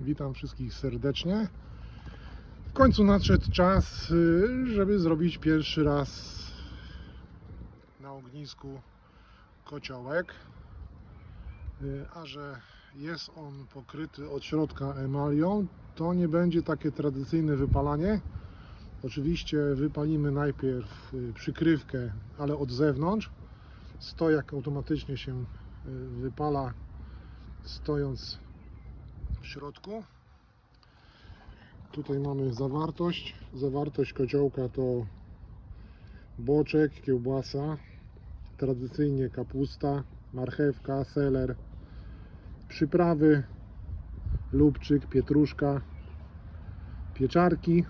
Witam wszystkich serdecznie. W końcu nadszedł czas, y, żeby zrobić pierwszy raz na ognisku kociołek. Y, A że jest on pokryty od środka emalią, to nie będzie takie tradycyjne wypalanie. Oczywiście wypalimy najpierw y, przykrywkę, ale od zewnątrz. Stojak automatycznie się wypala stojąc środku. Tutaj mamy zawartość. Zawartość kociołka to boczek, kiełbasa, tradycyjnie kapusta, marchewka, seler, przyprawy, lubczyk, pietruszka, pieczarki.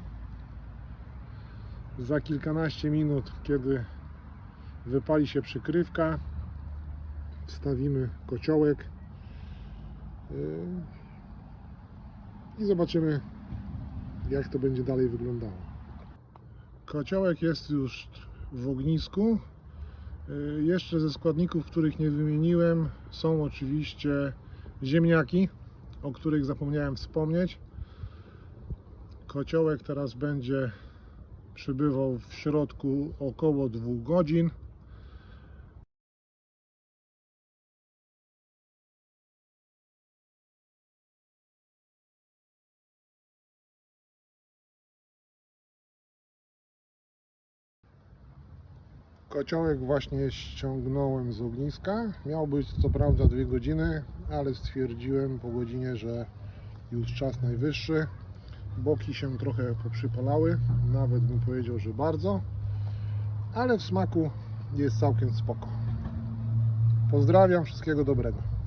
Za kilkanaście minut, kiedy wypali się przykrywka, wstawimy kociołek yy, i zobaczymy jak to będzie dalej wyglądało. Kociołek jest już w ognisku. Yy, Jeszcze ze składników, których nie wymieniłem, są oczywiście ziemniaki, o których zapomniałem wspomnieć. Kociołek teraz będzie przybywał w środku około 2 godzin. Kociołek właśnie ściągnąłem z ogniska. Miał być co prawda 2 godziny, ale stwierdziłem po godzinie, że już czas najwyższy. Boki się trochę poprzypalały, nawet bym powiedział, że bardzo, ale w smaku jest całkiem spoko. Pozdrawiam, wszystkiego dobrego.